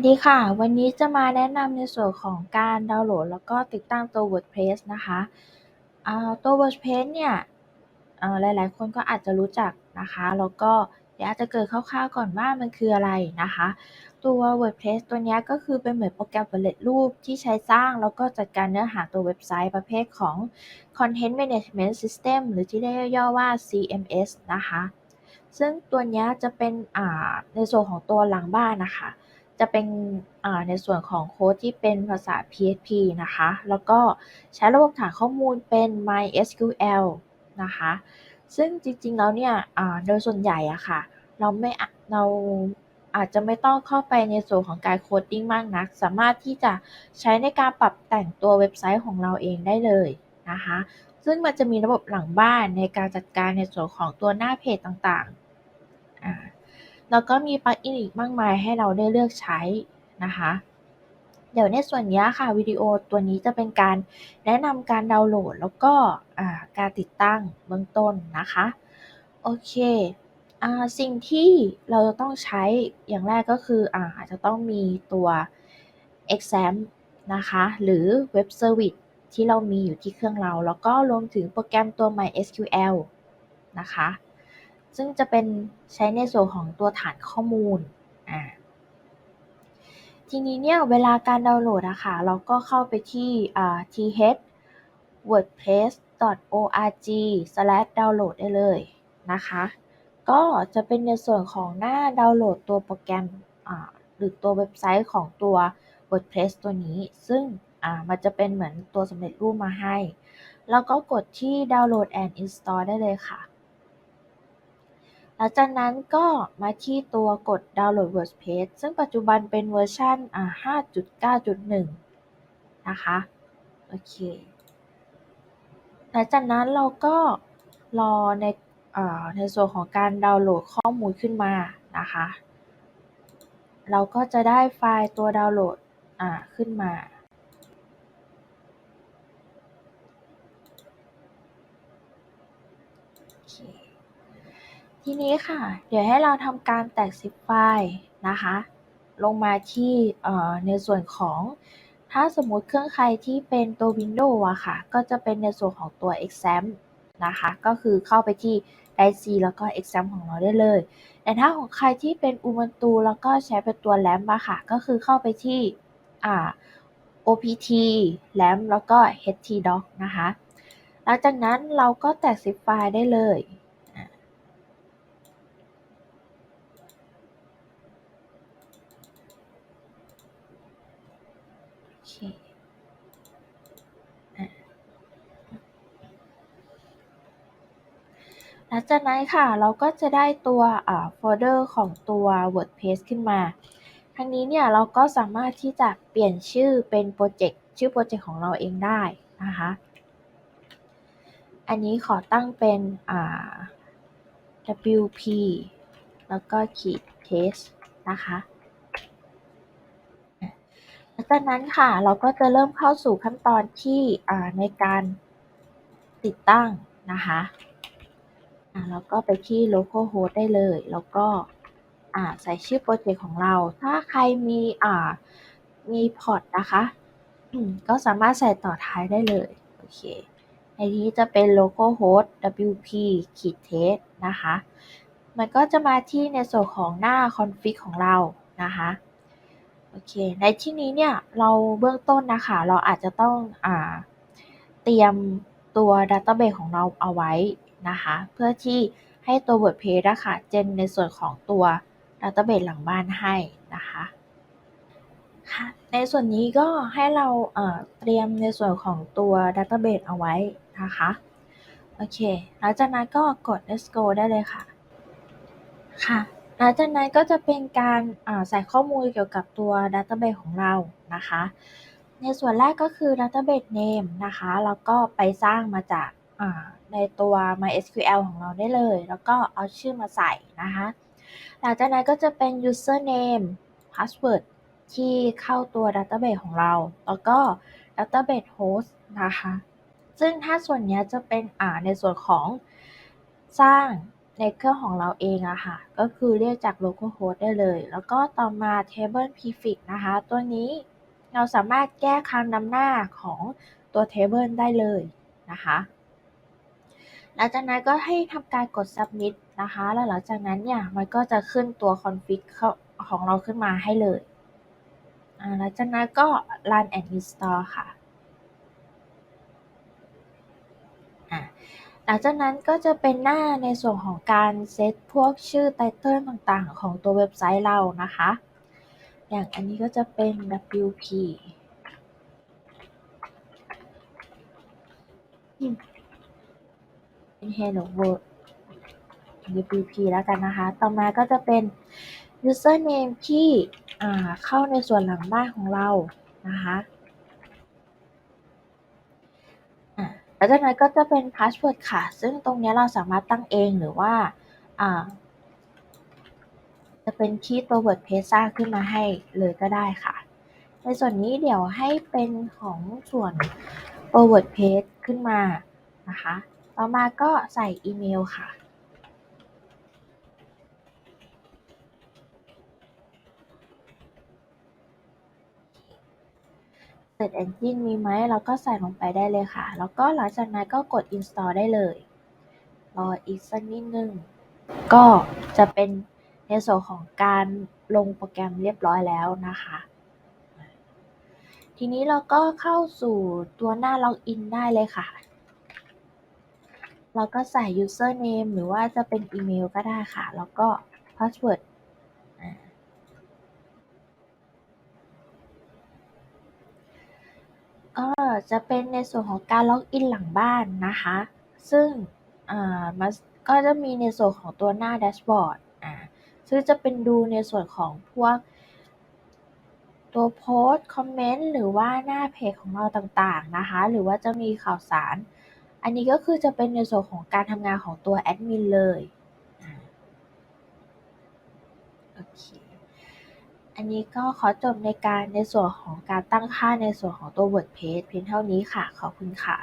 วัสดีค่ะ วันนี้จะมาแนะนำในส่วนของการดาวน์โหลด แล้วก็ติดตั้งตัว WordPress นะคะอ่าตัว WordPress เนี่ยหลายๆ คนก็อาจจะรู้จักนะคะ แล้วก็เดี๋ยวอาจจะเกริ่นคร่าวๆก่อนว่ามันคืออะไรนะคะ ตัว WordPress ตัวเนี้ยก็คือเป็นเหมือนโปรแกรมสำเร็จรูปที่ใช้สร้าง แล้วก็จัดการเนื้อหาตัวเว็บไซต์ประเภทของ Content Management System หรือที่เรียกย่อว่า CMS นะคะ ซึ่งตัวเนี้ยจะเป็นอ่าในส่วนของตัวหลังบ้านนะคะ จะเป็นในส่วนของโค้ดที่เป็นภาษา PHP นะคะ แล้วก็ใช้ระบบฐานข้อมูลเป็น MySQL นะคะ ซึ่งจริงๆ แล้วเนี่ยโดยส่วนใหญ่อะค่ะ เราไม่เราอาจจะไม่ต้องเข้าไปในส่วนของการ coding มากนัก สามารถที่จะใช้ในการปรับแต่งตัวเว็บไซต์ของเราเองได้เลยนะคะ ซึ่งมันจะมีระบบหลังบ้านในการจัดการในส่วนของตัวหน้าเพจต่างๆ แล้วก็มี plugin อีกมากมายให้เราได้เลือกใช้นะคะ เดี๋ยวในส่วนนี้ค่ะวิดีโอตัวนี้จะเป็นการแนะนำการดาวน์โหลด แล้วก็การติดตั้งเบื้องต้นนะคะ โอเคสิ่งที่เราจะต้องใช้อย่างแรกก็คืออาอาจจะต้องมีตัว exam นะคะ หรือเว็บเซอร์วิสที่เรามีอยู่ที่เครื่องเรา แล้วก็รวมถึงโปรแกรมตัว MySQL นะคะ ซึ่งจะเป็นใช้ในส่วนของตัวฐานข้อมูลอ่าทีนี้เนี่ยเวลาการดาวน์โหลดอะค่ะเราก็เข้าไปที่อ่า th.wordpress.org/download ได้เลยนะคะ ก็จะเป็นในส่วนของหน้าดาวน์โหลดตัวโปรแกรมหรือตัวเว็บไซต์ของตัว WordPress ตัวนี้ ซึ่งมันจะเป็นเหมือนตัวสำเร็จรูปมาให้ แล้วก็กดที่ download and install ได้เลยค่ะ หลังจากนั้นก็มาที่ตัวกดดาวน์โหลด WordPress ซึ่งปัจจุบันเป็นเวอร์ชันอ่า5.9.1 นะคะ โอเค หลังจากนั้นเราก็รอในอในส่วนของการดาวน์โหลดข้อมูลขึ้นมานะคะ เราก็จะได้ไฟล์ตัวดาวน์โหลดขึ้นมา โอเค ทีนี้ค่ะ เดี๋ยวให้เราทำการแตก zip ไฟล์นะคะ ลงมาที่ในส่วนของถ้าสมมุติเครื่องใครที่เป็นตัว Windows อะค่ะ ก็จะเป็นในส่วนของตัว exam นะคะ ก็คือเข้าไปที่ IC แล้วก็ exam ของเราได้เลย แต่ถ้าของใครที่เป็น Ubuntu แล้วก็ใช้เป็นตัว LAMP อะค่ะ ก็คือเข้าไปที่ OPT LAMP แล้วก็ htdoc นะคะ หลังจากนั้นเราก็แตก zip ไฟล์ได้เลย เคหลังจากนั้นค่ะ เราก็จะได้ตัวโฟลเดอร์ของตัว WordPress ขึ้นมา ทั้งนี้เนี่ยเราก็สามารถที่จะเปลี่ยนชื่อเป็นโปรเจกต์ชื่อโปรเจกต์ของเราเองได้นะคะ อันนี้ขอตั้งเป็นอ่า WP แล้วก็ขีด test นะคะ ลังจากนั้นค่ะเราก็จะเริ่มเข้าสู่ขั้นตอนที่ในการติดตั้งนะคะอ่าเราก็ไปที่ localhost ได้เลย แล้วก็ใส่ชื่อโปรเจกต์ของเรา ถ้าใครมีมีพอร์ตนะคะ ก็สามารถใส่ต่อท้ายได้เลย โอเค ในนี้จะเป็น localhost wp ขีด test นะคะ มันก็จะมาที่ในส่วนของหน้า config ของเรานะคะ โอเค ในที่นี้เนี่ยเราเบื้องต้นนะคะ เราอาจจะต้องอ่าเตรียมตัว database ของเราเอาไว้นะคะ เพื่อที่ให้ตัว WordPress ะค่ะเจนในส่วนของตัว database หลังบ้านให้นะคะค่ะในส่วนนี้ก็ให้เราเเตรียมในส่วนของตัว database เอาไว้นะคะโอเคหลังจากนั้นก็กด let's go ได้เลยค่ะค่ะ หลังจากนั้นก็จะเป็นการาใส่ข้อมูลเกี่ยวกับตัว database ของเรานะคะ ในส่วนแรกก็คือ database name นะคะแล้วก็ไปสร้างมาจากาในตัว MySQL ของเราได้เลย แล้วก็เอาชื่อมาใส่นะคะ หลังจากนั้นก็จะเป็น username password ที่เข้าตัว database ของเรา แล้วก็ database host นะคะ ซึ่งถ้าส่วนนี้จะเป็นในส่วนของสร้าง ในเครื่องของเราเองอะค่ะ ก็คือเรียกจาก localhost ได้เลย แล้วก็ต่อมา table prefix นะคะ ตัวนี้เราสามารถแก้คำนำหน้าของตัว table ได้เลยนะคะหลังจากนั้นก็ให้ทำการกด submit นะคะ แล้วหลังจากนั้นเนี่ยมันก็จะขึ้นตัว config ของเราขึ้นมาให้เลยหลังจากนั้นก็ run and install ค่ะ หลังจากนั้นก็จะเป็นหน้าในส่วนของการเซตพวกชื่อไตเติลต่างๆ ของตัวเว็บไซต์เรานะคะ อย่างอันนี้ก็จะเป็น WP เป็น Hello World WP แล้วกันนะคะ ต่อมาก็จะเป็น username ที่เข้าในส่วนหลังบ้านของเรานะคะ แล้วจากนั้นก็จะเป็นพาสเวิร์ดค่ะ ซึ่งตรงนี้เราสามารถตั้งเองหรือว่าจะเป็นคีย์ตัว WordPress สร้างขึ้นมาให้เลยก็ได้ค่ะ ในส่วนนี้เดี๋ยวให้เป็นของส่วนตัว WordPress ขึ้นมานะคะ ต่อมาก็ใส่อีเมลค่ะ Search Engine มีไหมเราก็ใส่ลงไปได้เลยค่ะ แล้วก็หลังจากนั้นก็กด install ได้เลย รออีกสักนิดนึง ก็จะเป็นในส่วนของการลงโปรแกรมเรียบร้อยแล้วนะคะ ทีนี้เราก็เข้าสู่ตัวหน้าล็อกอินได้เลยค่ะ เราก็ใส่ username หรือว่าจะเป็นอีเมลก็ได้ค่ะ แล้วก็ password ก็ จะเป็นในส่วนของการล็อกอินหลังบ้านนะคะ ซึ่งมันก็จะมีในส่วนของตัวหน้าแดชบอร์ดอ่าซึ่งจะเป็นดูในส่วนของพวก ตัวโพสต์คอมเมนต์หรือว่าหน้าเพจของเราต่างๆนะคะ หรือว่าจะมีข่าวสาร อันนี้ก็คือจะเป็นในส่วนของการทำงานของตัวแอดมินเลยโอเค อันนี้ก็ขอจบในการในส่วนของการตั้งค่าในส่วนของตัว WordPress เพียงเท่านี้ค่ะ ขอบคุณค่ะ